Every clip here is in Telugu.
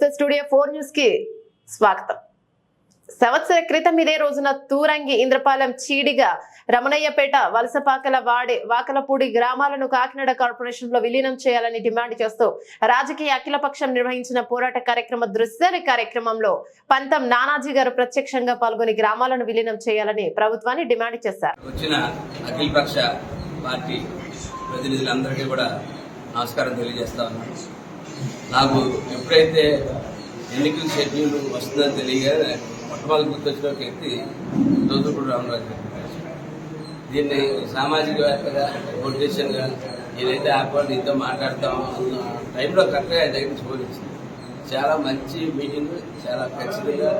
నమస్తే స్టూడియో ఫోర్ న్యూస్కి స్వాగతం. సంవత్సర క్రితం ఇదే రోజున తూరంగి ఇంద్రపాలెం చీడిగా రమణయ్యపేట వలసపాకల వాడే వాకలపూడి గ్రామాలను కాకినాడ కార్పొరేషన్లో విలీనం చేయాలని డిమాండ్ చేస్తూ రాజకీయ అఖిలపక్షం నిర్వహించిన పోరాట కార్యక్రమ దృశ్యాన్ని కార్యక్రమంలో పంతం నానాజీ గారు ప్రత్యక్షంగా పాల్గొని గ్రామాలను విలీనం చేయాలని ప్రభుత్వాన్ని డిమాండ్ చేశారు. వచ్చిన అఖిలపక్ష పార్టీ ప్రతినిధులందరికీ కూడా నమస్కారం తెలియజేస్తా ఉన్నాను. నాకు ఎప్పుడైతే ఎన్నికల షెడ్యూల్ వస్తుందని తెలియగానే మొట్టమొదటి గుర్తొచ్చిన ఒక వ్యక్తి దోదుపూడి రామరాజు దీన్ని సామాజికవేత్తగా పొలిటీషియన్గా ఏదైతే ఏర్పాటు ఇంత మాట్లాడతాం అన్న టైంలో కరెక్ట్గా ఆయన దగ్గర నుంచి చాలా మంచి మీటింగ్ చాలా ఖచ్చితంగా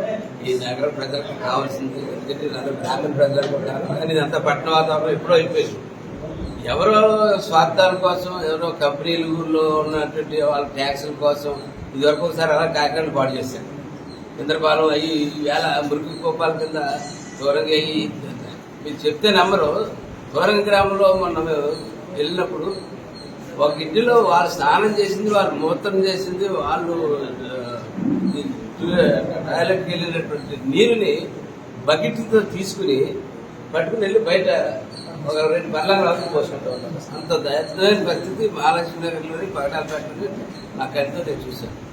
ఈ నగర ప్రజలకు కావాల్సింది. ఎందుకంటే నన్ను గ్రామీణ ప్రజలకు కూడా కానీ ఇదంతా పట్టణ వాతావరణం ఎప్పుడో అయిపోయింది. ఎవరో స్వార్థాల కోసం ఎవరో కంపెనీల ఊర్లో ఉన్నటువంటి వాళ్ళ ట్యాక్సుల కోసం ఇదివరకు ఒకసారి అలా కాకినాడ పాడు చేశారు. ఇంద్రపాలెం అయ్యి వేళ మురికి కోపాల కింద దూరంగా అయ్యి మీరు చెప్తే నమ్మరు. దూరం గ్రామంలో మొన్న వెళ్ళినప్పుడు ఒక ఇంటిలో వాళ్ళు స్నానం చేసింది వాళ్ళు మూత్రం చేసింది వాళ్ళు టాయిలెట్కి వెళ్ళినటువంటి నీరుని బకెట్తో తీసుకుని పట్టుకుని వెళ్ళి బయట ఒక రెండు పర్లాల వరకు పోసుకుంటూ ఉంటాం అంత దయమైన పరిస్థితి మహాలక్ష్మి నగర్లోని పగడాలపేటలోని నా కంటితో నేను చూశాను.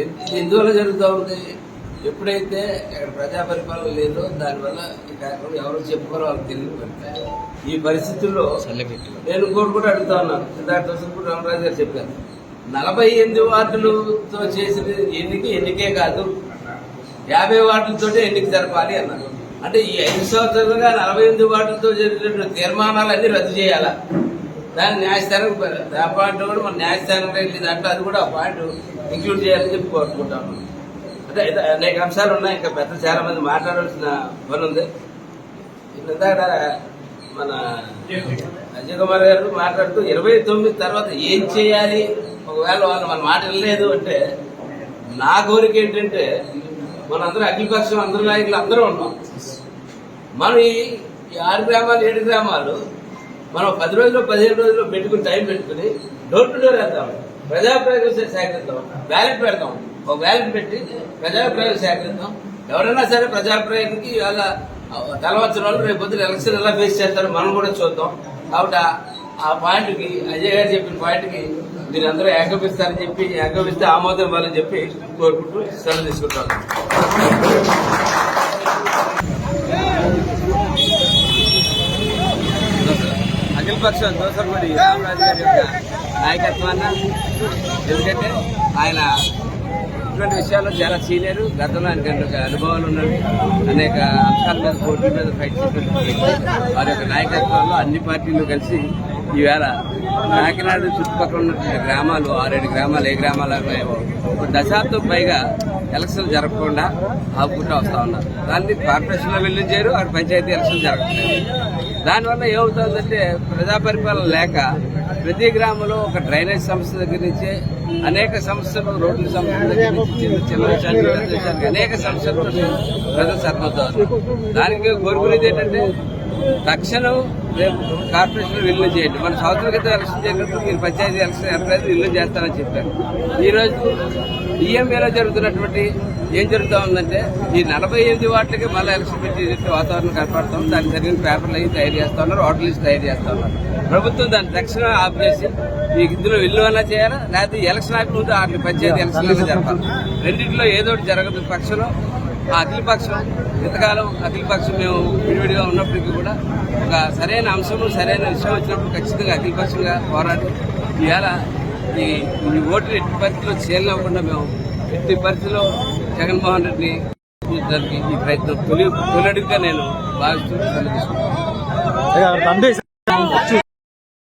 ఎందు- ఎందువల్ల జరుగుతూ ఉంది? ఎప్పుడైతే ఇక్కడ ప్రజా పరిపాలన లేదో దానివల్ల ఈ కార్యక్రమం ఎవరు చెప్పుకోరో వాళ్ళకి తెలియదు. ఈ పరిస్థితుల్లో నేను ఇంకోటి కూడా అడుగుతా ఉన్నాను. సిద్ధార్థ వసంతపూడి రామరాజు గారు చెప్పారు. నలభై ఎనిమిది వార్డులతో చేసిన ఎన్నిక ఎన్నికే కాదు. యాభై వార్డులతోటే ఎన్నిక జరపాలి అన్నారు. అంటే ఈ ఐదు సంవత్సరాలుగా నలభై ఎనిమిది వాటితో జరిగినటువంటి తీర్మానాలన్నీ రద్దు చేయాలా? దాన్ని న్యాయస్థానం ఆ పాయింట్ కూడా మన న్యాయస్థానం వెళ్ళి దాంట్లో అది కూడా ఆ పాయింట్ ఇంక్లూడ్ చేయాలని చెప్పి కోరుకుంటాను అంటే అనేక అంశాలు ఉన్నాయి. ఇంకా పెద్ద చాలా మంది మాట్లాడాల్సిన పని ఉంది. ఇందాక మన అజయ్ కుమార్ గారు మాట్లాడుతూ ఇరవై తొమ్మిది తర్వాత ఏం చేయాలి? ఒకవేళ వాళ్ళు మన మాట వినలేదు అంటే నా కోరిక ఏంటంటే మనందరూ అగ్రికల్చర్ అందరూ నాయకులు అందరూ ఉన్నాం. మనం ఈ ఈ ఆరు గ్రామాలు ఏడు గ్రామాలు మనం పది రోజులు పదిహేను రోజులు పెట్టుకుని టైం పెట్టుకుని డోర్ టు డోర్ వెళ్తాం. ప్రజాప్రయోగం సేకరిద్దాం బ్యాలెట్ పెడతాం. ఒక బ్యాలెట్ పెట్టి ప్రజాప్రయోగం సేకరిద్దాం ఎవరైనా సరే ప్రజాప్రయోగంకి ఇవాళ తలవచ్చిన వాళ్ళు రేపు పొద్దున ఎలక్షన్ ఎలా ఫేస్ చేస్తారో మనం కూడా చూద్దాం. కాబట్టి ఆ- ఆ పాయింట్కి అజయ్ గారు చెప్పిన పాయింట్కి మీరు అందరూ ఏకపిస్తారని చెప్పి ఏకపిస్తే ఆమోదం ఇవ్వాలని చెప్పి కోరుకుంటూ సెలవు తీసుకుంటాను అఖిలపక్ష దోసరపడి రామరాజు గారి యొక్క నాయకత్వాన్ని ఎందుకంటే ఆయన ఇటువంటి విషయాల్లో చాలా సీనియర్ గతంలో ఆయనకి అనేక అనుభవాలు ఉన్నవి అనేక అంశాల మీద కోర్టుల మీద ఫైట్ చేసినటువంటి వారి యొక్క నాయకత్వంలో అన్ని పార్టీలు కలిసి ఈవేళ కాకినాడ చుట్టుపక్కల ఉన్నటువంటి గ్రామాలు ఆరేడు గ్రామాలు ఏ గ్రామాలు అన్నాయో ఒక దశాబ్దం పైగా ఎలక్షన్ జరగకుండా ఆపుకుంటూ వస్తూ ఉన్నారు దాన్ని కార్పొరేషన్లో వెళ్ళి చేయరు అక్కడ పంచాయతీ ఎలక్షన్ జరగట్లేదు. దానివల్ల ఏమవుతుందంటే ప్రజా పరిపాలన లేక ప్రతి గ్రామంలో ఒక డ్రైనేజ్ సమస్య దగ్గర నుంచి అనేక సమస్యలు రోడ్ల సమస్యల దగ్గర నుంచి చిన్న విషయానికి పెద్ద విషయానికి అనేక సమస్యలు ప్రజలు సరిపోతారు దానికి కోరుకునేది ఏంటంటే తక్షణం రేపు కార్పొరేషన్ విల్లు చేయండి. మన సంవత్సరం క్రితం ఎలక్షన్ చేసినప్పుడు మీరు పంచాయతీ ఎలక్షన్ ఎక్కడైతే విల్లు చేస్తారని చెప్పారు. ఈరోజు ఈఎంఏలో జరుగుతున్నటువంటి ఏం జరుగుతూ ఉందంటే ఈ నలభై ఎనిమిది వాటికి మళ్ళీ ఎలక్షన్ పెట్టి వాతావరణం కనపడతాం దానికి జరిగిన పేపర్లు అవి తయారు చేస్తా ఉన్నారు ఓటర్ లిస్ట్ తయారు చేస్తా ఉన్నారు. ప్రభుత్వం దాన్ని తక్షణం ఆఫ్ చేసి మీకు ఇందులో విల్లు అన్నా చేయాలా? లేకపోతే ఎలక్షన్ ఆపి ముందు వాటిని పంచాయతీ ఎలక్షన్ జరపాలి? రెండింటిలో ఏదో ఒకటి జరగదు. పక్షంలో ఆ అఖిలపక్షం ఇంతకాలం అఖిలపక్షం మేము విడివిడిగా ఉన్నప్పటికీ కూడా ఒక సరైన అంశము సరైన విషయం వచ్చినప్పుడు ఖచ్చితంగా అఖిలపక్షంగా పోరాడి ఇవాళ ఈ ఈ ఓట్లు ఎట్టి పరిస్థితిలో చేయలేకుండా మేము ఎట్టి పరిస్థితిలో జగన్మోహన్ రెడ్డిని దానికి ఈ ప్రయత్నం తొలి తొలడిగా నేను భావిస్తూ